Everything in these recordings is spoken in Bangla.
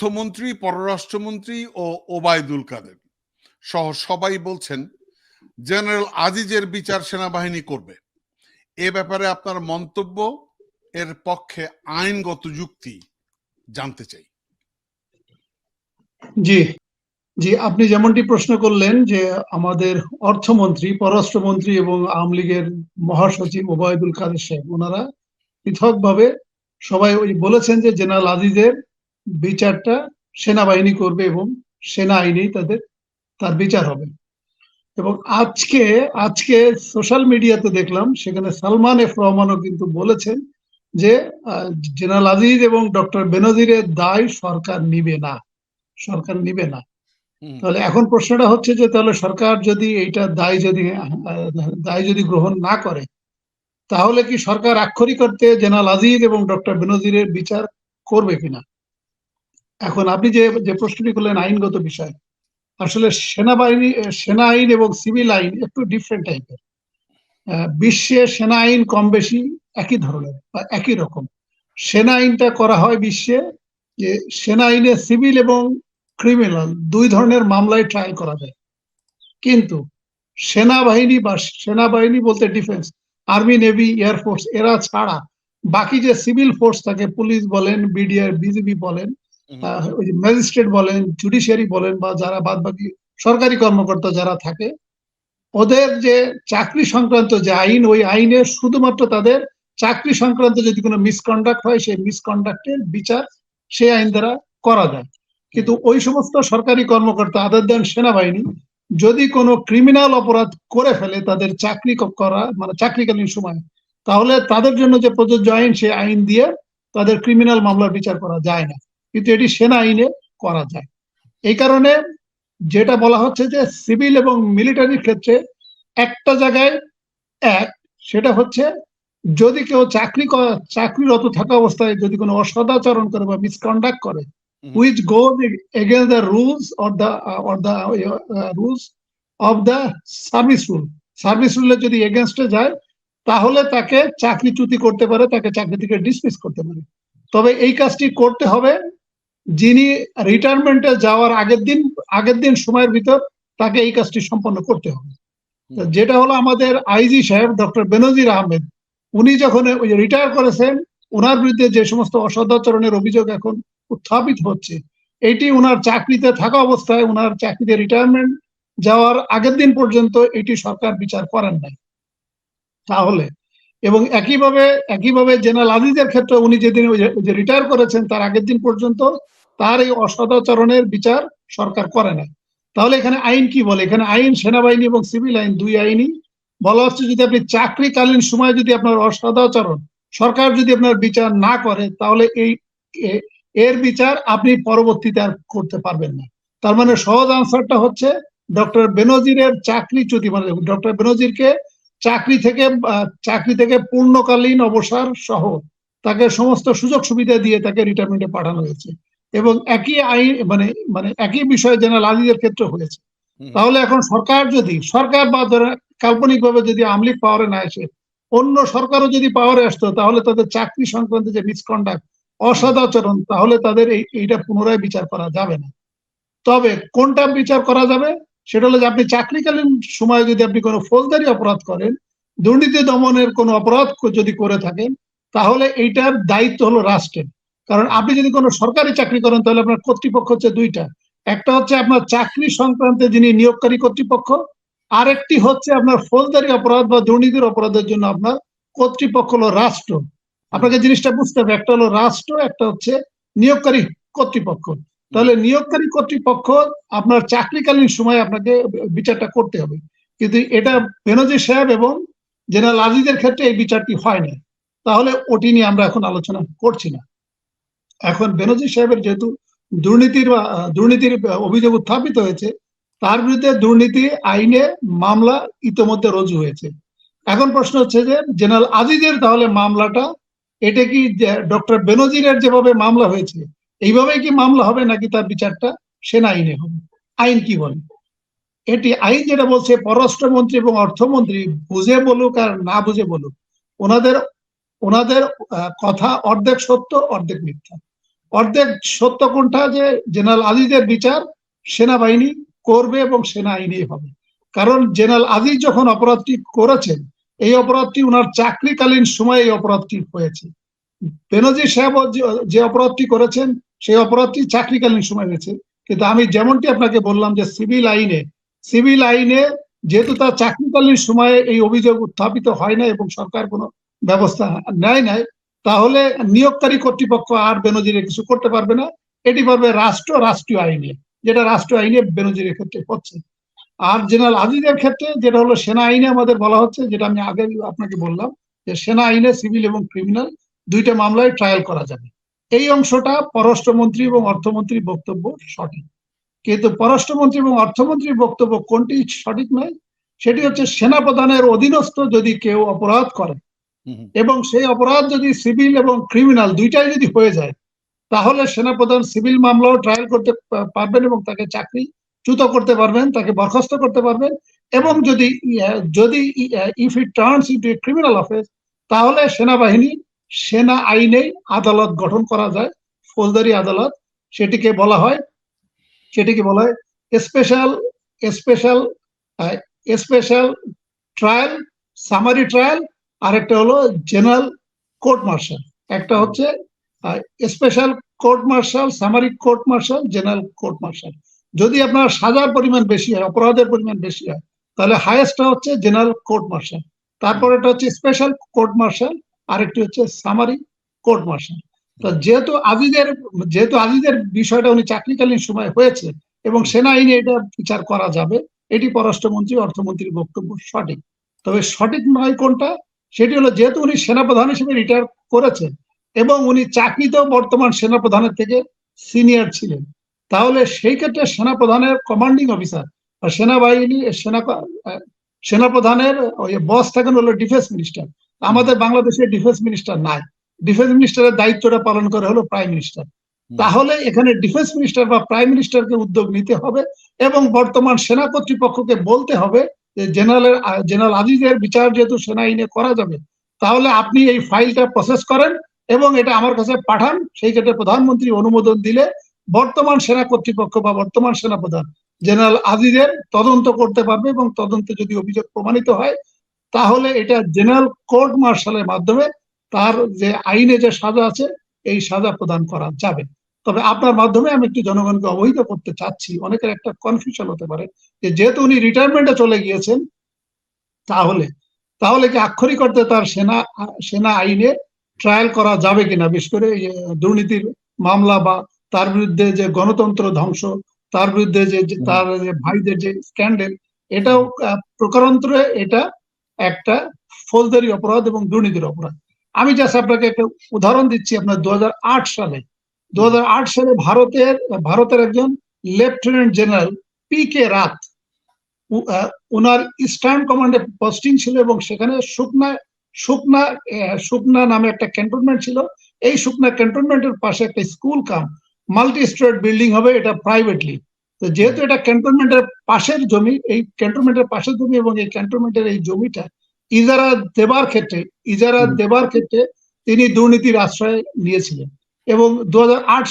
অর্থমন্ত্রী, পররাষ্ট্রমন্ত্রী ও ওবায়দুল কাদের। সহ সবাই বলছেন, জেনারেল আজিজের বিচার সেনাবাহিনী করবে। এ ব্যাপারে আপনার মন্তব্য, এর পক্ষে আইনগত যুক্তি জানতে চাই। জি জি, আপনি যেমনটি প্রশ্ন করলেন যে আমাদের অর্থমন্ত্রী, পররাষ্ট্রমন্ত্রী এবং আওয়ামী লীগের মহাসচিব ওবায়দুল কাদের সাহেব, ওনারা পৃথকভাবে সবাই ওই বলেছেন যে জেনারেল আজিজের বিচারটা সেনাবাহিনী করবে এবং সেনা আইনেই তাদের তার বিচার হবে। এবং আজকে আজকে সোশ্যাল মিডিয়াতে দেখলাম সেখানে সালমান এফ রহমানও কিন্তু বলেছেন যে জেনারেল আজিজ এবং ডক্টর বেনজিরের দায় সরকার নিবে না সরকার নিবে না। তাহলে এখন প্রশ্নটা হচ্ছে যে তাহলে সরকার যদি এইটা দায় যদি দায় যদি গ্রহণ না করে তাহলে কি সরকার আক্ষরিক করতে জেনারেল আজিজ এবং ডক্টর বেনজিরের বিচার করবে কিনা? এখন আপনি যে যে প্রশ্নটি করলেন আইনগত বিষয়, আসলে সেনাবাহিনী, সেনা আইন এবং সিভিল আইন একটু ডিফারেন্ট টাইপের বিশ্বে সেনা আইন কম বেশি একই ধরনের বা একই রকম। সেনা আইনটা করা হয় বিশ্বে যে সেনা আইনে সিভিল এবং ক্রিমিনাল দুই ধরনের মামলায় ট্রায়াল করা যায়। কিন্তু সেনাবাহিনী বা সেনাবাহিনী বলতে ডিফেন্স আর্মি নেভি এয়ারফোর্স এরা ছাড়া বাকি যে সিভিল ফোর্স থাকে পুলিশ বলেন বিডিআর বিজিবি বলেন ম্যাজিস্ট্রেট বলেন, জুডিশিয়ারি বলেন, বা যারা বাদ বাকি সরকারি কর্মকর্তা যারা থাকে, ওদের যে চাকরি সংক্রান্ত যে আইন, ওই আইনের শুধুমাত্র তাদের চাকরি সংক্রান্ত যদি কোনো মিসকন্ডাক্ট হয়, সেই মিসকন্ডাক্টের বিচার সেই আইন দ্বারা করা যায়। কিন্তু ওই সমস্ত সরকারি কর্মকর্তা আদার দেন সেনাবাহিনী, যদি কোনো ক্রিমিনাল অপরাধ করে ফেলে তাদের চাকরি করা মানে চাকরিকালীন সময়, তাহলে তাদের জন্য যে প্রযোজ্য আইন, সেই আইন দিয়ে তাদের ক্রিমিনাল মামলার বিচার করা যায় না। কিন্তু এটি সেনা আইনে করা যায়। এই কারণে যেটা বলা হচ্ছে যে সিভিল এবং মিলিটারির ক্ষেত্রে একটা জায়গায় এক সেটা হচ্ছে যদি কেউ চাকরি চাকরিরত থাকা অবস্থায় যদি কোনো অসদাচরণ করে বা মিসকন্ডাক্ট করে hmm. which goes the rules or uh, or the uh, rules of the service service রুলে যদি এগেনস্টে যায় তাহলে তাকে চাকরি চাকরিচ্যুতি করতে পারে তাকে চাকরি থেকে ডিসমিস করতে পারে। তবে এই কাজটি করতে হবে যিনি রিটায়ারমেন্টে যাওয়ার আগের দিন আগের দিন সময়ের ভিতর তাকে এই কাজটি সম্পন্ন করতে হবে। যেটা হলো আমাদের আইজি সাহেব ডক্টর বেনজির আহমেদ উনি যখন রিটায়ার করেছেন ওনার বিরুদ্ধে যে সমস্ত অসদাচরণের অভিযোগ এখন উত্থাপিত হচ্ছে এটি ওনার চাকরিতে থাকা অবস্থায় ওনার চাকরিতে রিটায়ারমেন্ট যাওয়ার আগের দিন পর্যন্ত এটি সরকার বিচার করেন নাই। তাহলে এবং একইভাবে একইভাবে জেনারেল আজিজের ক্ষেত্রে উনি যেদিন যে- রিটায়ার করেছেন, তার আগের দিন পর্যন্ত তার এই অসদাচরণের বিচার সরকার করে নাই। তাহলে এখানে আইন কি বলে? এখানে আইন, সেনাবাহিনী এবং সিভিল আইন দুই আইনই। বলা হচ্ছে যদি আপনি চাকরিকালীন সময় যদি আপনার অসদাচরণ সরকার যদি আপনার বিচার না করে, তাহলে এই এর বিচার আপনি পরবর্তীতে আর করতে পারবেন না। তার মানে সহজ আনসারটা হচ্ছে ডক্টর বেনজিরের চাকরিচ্যুতি মানে ডক্টর বেনজিরকে চাকরি থেকে চাকরি থেকে পূর্ণকালীন অবসর সহ তাকে সমস্ত সুযোগ সুবিধা দিয়ে তাকে রিটায়ারমেন্টে পাঠানো হয়েছে। এবং একই আইন মানে মানে একই বিষয় জেনারেল আজিজের ক্ষেত্রে হয়েছে। তাহলে এখন সরকার যদি সরকার বা ধরে কাল্পনিকভাবে যদি আমলিক পাওয়ারে না এসে অন্য সরকারও যদি পাওয়ারে আসতো তাহলে তাদের চাকরি সংক্রান্ত যে মিসকন্ডাক্ট অসদাচরণ তাহলে তাদের এই এইটা পুনরায় বিচার করা যাবে না। তবে কোনটা বিচার করা যাবে? সেটা হলো যে আপনি চাকরিকালীন সময়ে যদি আপনি কোনো ফৌজদারি অপরাধ করেন, দুর্নীতি দমনের কোনো অপরাধ যদি করে থাকেন, তাহলে এইটার দায়িত্ব হলো রাষ্ট্রের। কারণ আপনি যদি কোনো সরকারি চাকরি করেন, তাহলে আপনার কর্তৃপক্ষ হচ্ছে দুইটা। একটা হচ্ছে আপনার চাকরি সংক্রান্তে যিনি নিয়োগকারী কর্তৃপক্ষ, আরেকটি হচ্ছে আপনার ফৌজদারি অপরাধ বা দুর্নীতির অপরাধের জন্য আপনার কর্তৃপক্ষ হলো রাষ্ট্র। আপনাকে জিনিসটা বুঝতে হবে, একটা হলো রাষ্ট্র, একটা হচ্ছে নিয়োগকারী কর্তৃপক্ষ। তাহলে নিয়োগকারী কর্তৃপক্ষ আপনার চাকরিকালীন সময় আপনাকে বিচারটা করতে হবে। কিন্তু এটা বেনজির সাহেব এবং জেনারেল আজিজের ক্ষেত্রে এই বিচারটি হয় না তাহলে ওটি নিয়ে আমরা এখন আলোচনা করছি না। এখন বেনজির সাহেবের যেহেতু দুর্নীতির দুর্নীতির অভিযোগ উত্থাপিত হয়েছে, তার বিরুদ্ধে দুর্নীতি আইনে মামলা ইতোমধ্যে রুজু হয়েছে। এখন প্রশ্ন হচ্ছে যে, জেনারেল আজিজের তাহলে মামলাটা, এটা কি ডক্টর বেনজিরের যেভাবে মামলা হয়েছে এইভাবেই কি মামলা হবে নাকি তার বিচারটা? সেনা আইনে হবে। আইন কি বলে? এটি আইন যেটা বলছে, পররাষ্ট্রমন্ত্রী এবং অর্থমন্ত্রী বুঝে বলুক আর না বুঝে বলুক, ওনাদের ওনাদের কথা অর্ধেক সত্য, অর্ধেক মিথ্যা। অর্ধেক সত্য কোনটা? যে জেনারেল আজিজের বিচার সেনাবাহিনী করবে এবং সেনা আইনে হবে। কারণ জেনারেল আজিজ যখন অপরাধটি করেছেন, এই অপরাধটি ওনার চাকরিকালীন সময়ে এই অপরাধটি হয়েছে। বেনজির সাহেব যে অপরাধটি করেছেন সেই অপরাধটি চাকরিকালীন সময় হয়েছে কিন্তু আমি যেমনটি আপনাকে বললাম যে সিভিল আইনে সিভিল আইনে যেহেতু তার চাকরিকালীন সময়ে এই অভিযোগ উত্থাপিত হয় না এবং সরকার কোনো ব্যবস্থা নেয় নাই, তাহলে নিয়োগকারী কর্তৃপক্ষ আর বেনজিরে কিছু করতে পারবে না। এটি পারবে রাষ্ট্র, রাষ্ট্রীয় আইনে, যেটা রাষ্ট্রীয় আইনে বেনজিরের ক্ষেত্রে হচ্ছে। আর জেনারেল আজিজের ক্ষেত্রে যেটা হলো সেনা আইনে আমাদের বলা হচ্ছে, যেটা আমি আগে আপনাকে বললাম যে সেনা আইনে সিভিল এবং ক্রিমিনাল দুইটা মামলায় ট্রায়াল করা যাবে। এই অংশটা পররাষ্ট্রমন্ত্রী এবং অর্থমন্ত্রীর বক্তব্য সঠিক কিন্তু পররাষ্ট্রমন্ত্রী এবং অর্থমন্ত্রীর বক্তব্য কোনটি সঠিক নয় সেটি হচ্ছে সেনাপ্রধানের অধীনস্থ যদি কেউ অপরাধ করে। এবং সেই অপরাধ যদি সিভিল এবং ক্রিমিনাল দুইটাই যদি হয়ে যায় তাহলে সেনাপ্রধান সিভিল মামলাও ট্রায়াল করতে পারবেন এবং তাকে চাকরি চ্যুত করতে পারবেন তাকে বরখাস্ত করতে পারবেন এবং যদি যদি if it turns into criminal offence তাহলে সেনাবাহিনী সেনা আইনে আদালত গঠন করা যায়, ফৌজদারি আদালত। সেটিকে বলা হয়, সেটিকে বলা হয় special special special trial summary trial আরেকটা হলো জেনারেল কোর্ট মার্শাল একটা হচ্ছে special court martial summary court martial general court martial যদি আপনার সাজার পরিমাণ বেশি হয়, অপরাধের পরিমাণ বেশি হয়, তাহলে হাইয়েস্টটা হচ্ছে জেনারেল কোর্ট মার্শাল তারপর এটা হচ্ছে স্পেশাল কোর্ট মার্শাল আরেকটি হচ্ছে সামারি কোর্ট মার্শাল তো যেহেতু আজিজের যেহেতু আজিজের বিষয়টা উনি চাকরিকালীন সময় হয়েছে এবং সেনা আইনে এটা বিচার করা যাবে, এটি পররাষ্ট্রমন্ত্রী, অর্থমন্ত্রীর বক্তব্য সঠিক। তবে সঠিক নয় কোনটা? সেটি হলো যেহেতু উনি সেনাপ্রধান হিসেবে রিটায়ার করেছেন এবং উনি চাকরিতেও বর্তমান সেনাপ্রধানের থেকে সিনিয়র ছিলেন, তাহলে সেই ক্ষেত্রে সেনাপ্রধানের কমান্ডিং অফিসার সেনাবাহিনী, সেনা, সেনাপ্রধানের ওই বস থাকেন হলো ডিফেন্স মিনিস্টার আমাদের বাংলাদেশে ডিফেন্স মিনিস্টার নাই। ডিফেন্স মিনিস্টারের দায়িত্বটা পালন করে হলো প্রাইম মিনিস্টার তাহলে এখানে ডিফেন্স মিনিস্টার বা প্রাইম মিনিস্টারকে উদ্যোগ নিতে হবে এবং বর্তমান সেনা কর্তৃপক্ষকে বলতে হবে যে জেনারেলের জেনারেল আজিজের বিচার যেহেতু সেনা আইনে করা যাবে তাহলে আপনি এই ফাইলটা প্রসেস করেন এবং এটা আমার কাছে পাঠান। সেই ক্ষেত্রে প্রধানমন্ত্রী অনুমোদন দিলে বর্তমান সেনা কর্তৃপক্ষ বা বর্তমান সেনাপ্রধান জেনারেল আজিজের তদন্ত করতে পারবে এবং তদন্তে যদি অভিযোগ প্রমাণিত হয় তাহলে এটা জেনারেল কোর্ট মার্শালের মাধ্যমে তার যে আইনে যে সাজা আছে এই সাজা প্রদান করা যাবে। তবে আপনার মাধ্যমে আমি একটু জনগণকে অবহিত করতে চাচ্ছি। অনেকের একটা কনফিউশন হতে পারে যে যেহেতু উনি রিটায়ারমেন্টে চলে গিয়েছেন তাহলে তাহলে কি আক্ষরিক অর্থে তার সেনা সেনা আইনে ট্রায়াল করা যাবে কিনা? বিশেষ করে দুর্নীতির মামলা বা তার বিরুদ্ধে যে গণতন্ত্র ধ্বংস তার বিরুদ্ধে যে তার যে ভাইদের যে স্ক্যান্ডেল এটাও প্রকারান্তরে এটা একটা ফৌজদারি অপরাধ এবং দুর্নীতির অপরাধ। আমি জাস্ট আপনাকে একটা উদাহরণ দিচ্ছি আপনার দু হাজার আট সালে। দু হাজার আট সালে ভারতের ভারতের একজন লেফটেন্যান্ট জেনারেল পি কে রাত উনার ইস্টার্ন কমান্ডে পোস্টিং ছিল এবং সেখানে শুকনা শুকনা শুকনা নামে একটা ক্যান্টনমেন্ট ছিল। এই শুকনা ক্যান্টনমেন্টের পাশে একটা school cum multi storied building হবে এটা প্রাইভেটলি যেহেতু এটা ক্যান্টনমেন্টের পাশের জমি এই ক্যান্টনমেন্টের পাশের জমি এবং এই ক্যান্টনমেন্টের এই জমিটা ইজারা দেবার ক্ষেত্রে ইজারা দেবার ক্ষেত্রে তিনি দুর্নীতির আশ্রয় নিয়েছিলেন এবং দু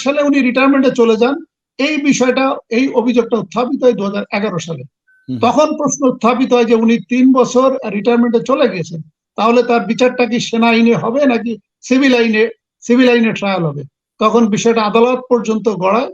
সালে উনি রিটায়ারমেন্টে চলে যান। এই বিষয়টা এই অভিযোগটা উত্থাপিত হয় দু হাজার এগারো সালে। তখন প্রশ্ন উত্থাপিত হয় যে উনি তিন বছর রিটায়ারমেন্টে চলে গেছেন তাহলে তার বিচারটা কি সেনা আইনে হবে নাকি সিভিল আইনে সিভিল আইনে ট্রায়াল হবে? তখন বিষয়টা আদালত পর্যন্ত গড়ায়।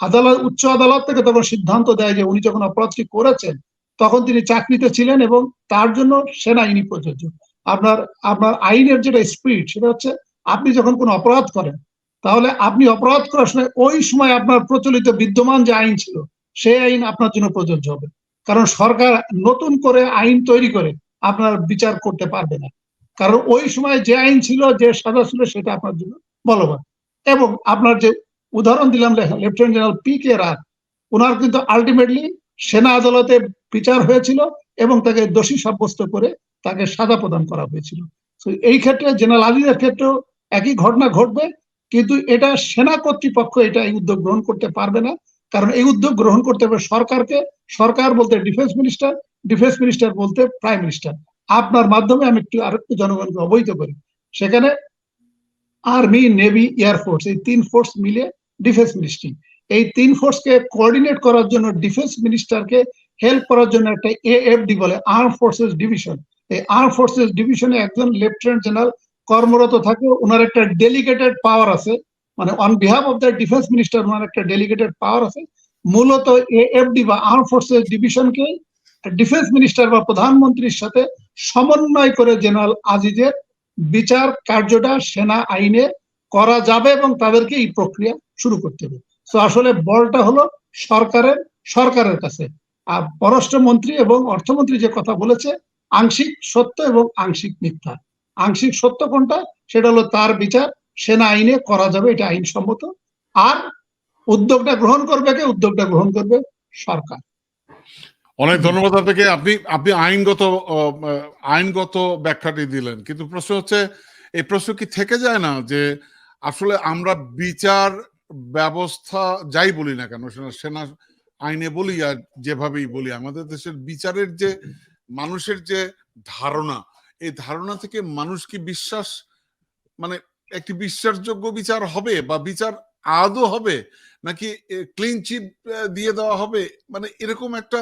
আদালত, উচ্চ আদালত থেকে তখন সিদ্ধান্ত দেয় যে উনি যখন অপরাধটি করেছেন, তখন তিনি চাকরিতে ছিলেন এবং তার জন্য সেনা আইনি প্রযোজ্য। আপনার আপনার আইনের যেটা স্পিড সেটা হচ্ছে আপনি যখন কোনো অপরাধ করেন, তাহলে আপনি অপরাধ করার সময় ওই সময় আপনার প্রচলিত বিদ্যমান যে আইন ছিল, সেই আইন আপনার জন্য প্রযোজ্য হবে। কারণ সরকার নতুন করে আইন তৈরি করে আপনার বিচার করতে পারবে না। কারণ ওই সময় যে আইন ছিল, যে সাজা ছিল, সেটা আপনার জন্য বলবৎ এবং আপনার যে উদাহরণ দিলাম লেফটেন্যান্ট জেনারেল পি কে রাত ওনার কিন্তু আলটিমেটলি সেনা আদালতে বিচার হয়েছিল এবং তাকে দোষী সাব্যস্ত করে তাকে সাজা প্রদান করা হয়েছিল। এই ক্ষেত্রে জেনারেল আজিজের ক্ষেত্রেও একই ঘটনা ঘটবে, কিন্তু এটা সেনা কর্তৃপক্ষ এটা এই উদ্যোগ গ্রহণ করতে পারবে না। কারণ এই উদ্যোগ গ্রহণ করতে হবে সরকারকে। সরকার বলতে ডিফেন্স মিনিস্টার ডিফেন্স মিনিস্টার বলতে প্রাইম মিনিস্টার আপনার মাধ্যমে আমি একটু আরেকটু জনগণকে অবহিত করি। সেখানে আর্মি নেভি এয়ারফোর্স এই তিন ফোর্স মিলে ডিফেন্স মিনিস্ট্রি এই তিন ফোর্সকে কোঅর্ডিনেট করার জন্য ডিফেন্স মিনিস্টারকে হেল্প করার জন্য একটা এএফডি বলে আর্ম ফোর্সেস ডিভিশন এই আর্ম ফোর্সেস ডিভিশনে একজন লেফটেন্যান্ট জেনারেল কর্মরত থাকে ওনার একটা ডেলিগেটেড পাওয়ার আছে মানে on behalf of the defence minister ওনার একটা ডেলিগেটেড পাওয়ার আছে। মূলত এএফডি বা আর্ম ফোর্সেস ডিভিশনকে ডিফেন্স মিনিস্টার বা প্রধানমন্ত্রীর সাথে সমন্বয় করে জেনারেল আজিজের বিচার কার্যটা সেনা আইনে করা যাবে এবং তাদেরকে এই প্রক্রিয়া শুরু করতে হবে। তো আসলে বলটা হলো সরকারের সরকারের কাছে। আর পররাষ্ট্রমন্ত্রী এবং অর্থমন্ত্রী যে কথা বলেছে, আংশিক সত্য এবং আংশিক মিথ্যা। আংশিক সত্য কোনটা? সেটা হলো তার বিচার সেনা আইনে করা যাবে, এটা আইনসম্মত। আর উদ্যোগটা গ্রহণ করবে কে? উদ্যোগটা গ্রহণ করবে সরকার। অনেক ধন্যবাদ আপনাকে। আপনি আপনি আইনগত আইনগত ব্যাখ্যাটি দিলেন। কিন্তু প্রশ্ন হচ্ছে, এই প্রশ্ন কি থেকে যায় না যে আসলে আমরা বিচার ব্যবস্থা যাই বলি না কেন, সেনা আইনে বলি আর যেভাবেই বলি, আমাদের দেশের বিচারের যে মানুষের যে ধারণা, এই ধারণা থেকে মানুষ কি বিশ্বাস মানে একটি বিশ্বাসযোগ্য বিচার হবে বা বিচার আদৌ হবে, নাকি ক্লিন চিট দিয়ে দেওয়া হবে? মানে এরকম একটা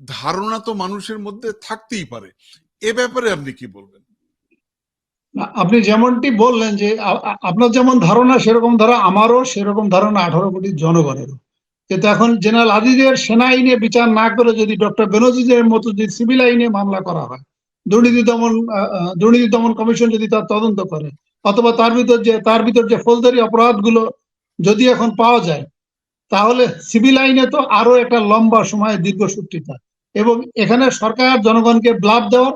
ধারণা তো মানুষের মধ্যে থাকতেই পারে। এ ব্যাপারে আপনি কি বলবেন? আপনি যেমনটি বললেন যে আপনার যেমন ধারণা সেরকম ধারা, আমারও সেরকম ধারণা আঠারো কোটি জনগণেরও। কিন্তু এখন জেনারেল আজিজের সেনা আইনে বিচার না করে যদি ডক্টর বেনজিজের মতো যদি সিভিল আইনে মামলা করা হয়, দুর্নীতি দমন দুর্নীতি দমন কমিশন যদি তার তদন্ত করে, অথবা তার ভিতর যে, তার ভিতর যে ফৌজদারি অপরাধগুলো যদি এখন পাওয়া যায় তাহলে সিভিল আইনে তো আরও একটা লম্বা সময় দীর্ঘসূত্রিতা এবং এখানে সরকার জনগণকে ব্লাভ দেওয়ার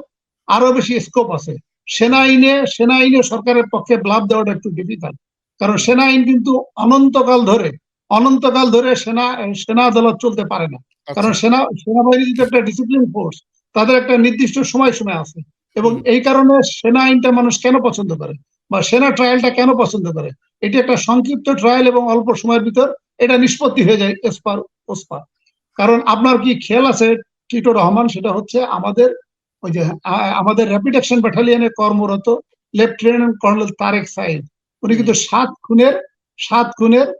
আরও বেশি স্কোপ আছে। সেনা আইনে সেনা আইনে সরকারের পক্ষে ব্লাভ দেওয়াটা একটু ডিফিকাল্ট কারণ সেনা আইন কিন্তু অনন্তকাল ধরে অনন্তকাল ধরে সেনা সেনা আদালত চলতে পারে না। কারণ আচ্ছা, সেনা সেনাবাহিনী যদি একটা ডিসিপ্লিন ফোর্স তাদের একটা নির্দিষ্ট সময় সময় আছে। এবং এই কারণে সেনা আইনটা মানুষ কেন পছন্দ করে? বা সেনা ট্রায়ালটা কেন পছন্দ করে? এটি একটা সংক্ষিপ্ত ট্রায়াল এবং অল্প সময়ের ভিতর এটা নিষ্পত্তি হয়ে যায় এসপার ওসপার। কারণ আপনার কি খেয়াল আছে টিটো রহমান সেটা হচ্ছে আমাদের ওই যে আমাদের র্যাপিড অ্যাকশন ব্যাটালিয়নে কর্মরত লেফটেন্যান্ট কর্নেল তারেক সাইদ উনি কিন্তু সাত খুনের সাত খুনের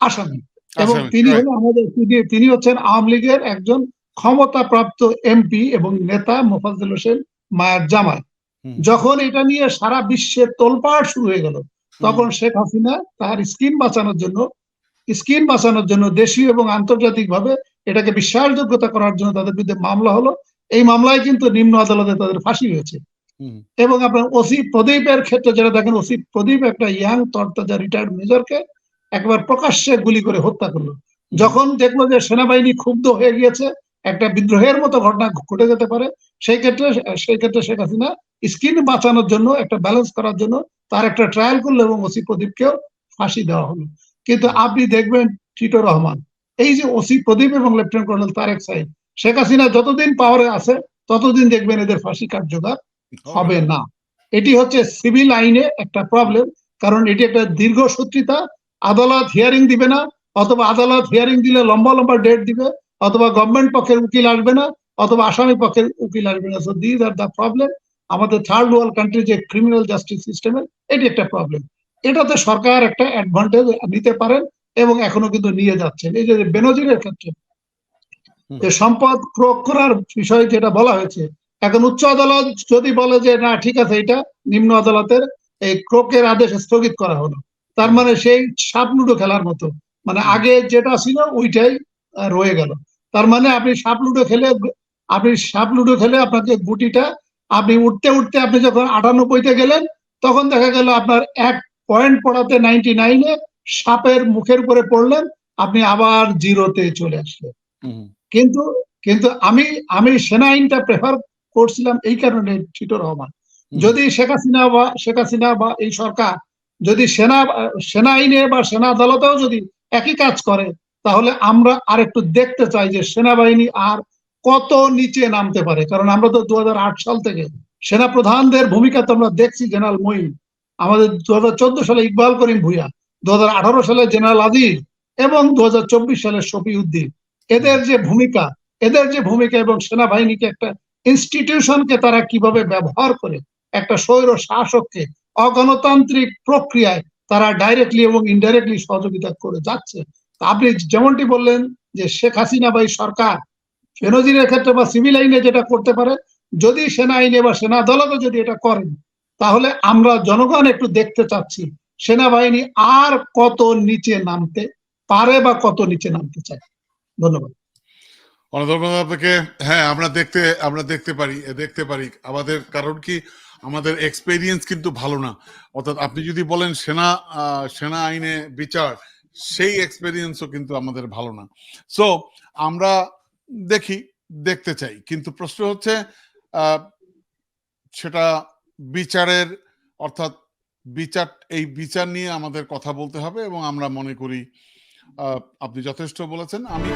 আসামি। এবং তিনি. হলেন আমাদের তিনি- তিনি হচ্ছেন আওয়ামী লীগের একজন ক্ষমতাপ্রাপ্ত এমপি এবং নেতা মোফাজ্জল হোসেন মায়ের জামাই। যখন এটা নিয়ে সারা বিশ্বে তোলপাড় শুরু হয়ে গেল তখন শেখ হাসিনা তার স্কিম বাঁচানোর জন্য স্কিম বাঁচানোর জন্য দেশীয় এবং আন্তর্জাতিক ভাবে এটাকে বিশ্বাসযোগ্যতা করার জন্য তাদের বিরুদ্ধে মামলা হলো। এই মামলায় কিন্তু নিম্ন আদালতে তাদের ফাঁসি হয়েছে। এবং আপনার ওসি প্রদীপের ক্ষেত্রে যেটা দেখেন ওসি প্রদীপ একটা ইয়াং তরতাজা রিটায়ার্ড মেজরকে একবার প্রকাশ্যে গুলি করে হত্যা করল। যখন দেখল যে সেনাবাহিনী ক্ষুব্ধ হয়ে গিয়েছে একটা বিদ্রোহের মতো ঘটনা ঘটে যেতে পারে সেই ক্ষেত্রে সেই ক্ষেত্রে শেখ হাসিনা স্কিন বাঁচানোর জন্য একটা ব্যালেন্স করার জন্য তার একটা ট্রায়াল করল এবং ওসি প্রদীপকেও ফাঁসি দেওয়া হলো। কিন্তু আপনি দেখবেন টিটো রহমান এই যে ওসি প্রদীপ এবং লেফটেন্যান্ট কর্নেল তারেক সাইদ শেখ হাসিনা যতদিন পাওয়ারে আছে ততদিন দেখবেন এদের ফাঁসি কার্যকর হবে না। এটি হচ্ছে সিভিল আইনে একটা প্রবলেম কারণ এটি একটা দীর্ঘ দীর্ঘসূত্রিতা আদালত হিয়ারিং দিবে না অথবা আদালত হিয়ারিং দিলে লম্বা লম্বা ডেট দিবে অথবা গভর্নমেন্ট পক্ষের উকিল আসবে না অথবা আসামি পক্ষের উকিল আসবে না। So these are the problem আমাদের থার্ড ওয়ার্ল্ড কান্ট্রি যে ক্রিমিনাল জাস্টিস সিস্টেমের এটি একটা প্রবলেম এটাতে সরকার একটা অ্যাডভান্টেজ নিতে পারেন এবং এখনও কিন্তু নিয়ে যাচ্ছেন। এই যে বেনজিরের ক্ষেত্রে যে সম্পদ ক্রোক করার বিষয় যেটা বলা হয়েছে এখন উচ্চ আদালত যদি বলে যে না ঠিক আছে এটা নিম্ন আদালতের এই ক্রোকের আদেশ স্থগিত করা হলো। তার মানে সেই সাপ লুডো খেলার মতো। মানে আগে যেটা ছিল ওইটাই রয়ে গেল। তার মানে আপনি সাপ লুডো খেলে আপনি সাপ লুডো খেলে আপনাকে গুটিটা আপনি উঠতে উঠতে আপনি যখন আটানব্বইতে গেলেন তখন দেখা গেল আপনার এক পয়েন্ট পড়াতে নাইনটি নাইনে সাপের মুখের উপরে পড়লেন আপনি আবার জিরোতে চলে আসলেন। কিন্তু কিন্তু আমি আমি সেনা আইনটা প্রেফার করছিলাম এই কারণে টিটো রহমান। যদি শেখ হাসিনা বা শেখ হাসিনা বা এই সরকার যদি সেনা সেনা আইনে বা সেনা আদালতেও যদি একই কাজ করে তাহলে আমরা আর একটু দেখতে চাই যে সেনাবাহিনী আর কত নিচে নামতে পারে। কারণ আমরা তো দু হাজার আট সাল থেকে সেনা প্রধানদের ভূমিকা তো আমরা দেখছি জেনারেল মঈন। আমাদের দু হাজার চোদ্দ সালে ইকবাল করিম ভুইয়া, দু সালে জেনারেল আজিজ এবং দুই হাজার চব্বিশ সালে শফি উদ্দিন এদের যে ভূমিকা, এদের যে ভূমিকা এবং সেনাবাহিনীকে একটা ইনস্টিটিউশনকে তারা কীভাবে ব্যবহার করে, একটা স্বৈর শাসককে অগণতান্ত্রিক প্রক্রিয়ায় তারা ডাইরেক্টলি এবং ইনডাইরেক্টলি সহযোগিতা করে যাচ্ছে। আপনি যেমনটি বললেন যে শেখ হাসিনা বাই সরকার ফেনজিরের ক্ষেত্রে বা সিভিল আইনে যেটা করতে পারে, যদি সেনা আইনে বা সেনা আদালতে যদি এটা করেন তাহলে আমরা জনগণ একটু দেখতে চাচ্ছি, সেনাবাহিনী আর কত নিচে নামতে পারে বা কত নিচে নামতে চায়? ধন্যবাদ। অনেক আপনাকে হ্যাঁ আমরা দেখতে আমরা দেখতে পারি দেখতে পারি। আমাদের কারণ কি, আমাদের এক্সপেরিয়েন্স কিন্তু ভালো না। অর্থাৎ আপনি যদি বলেন সেনা সেনা আইনে বিচার, সেই এক্সপেরিয়েন্সও কিন্তু আমাদের ভালো না। সো আমরা দেখি, দেখতে চাই। কিন্তু প্রশ্ন হচ্ছে সেটা বিচারের, অর্থাৎ বিচার, এই বিচার নিয়ে আমাদের কথা বলতে হবে এবং আমরা মনে করি আপনি যথেষ্ট বলেছেন, আমি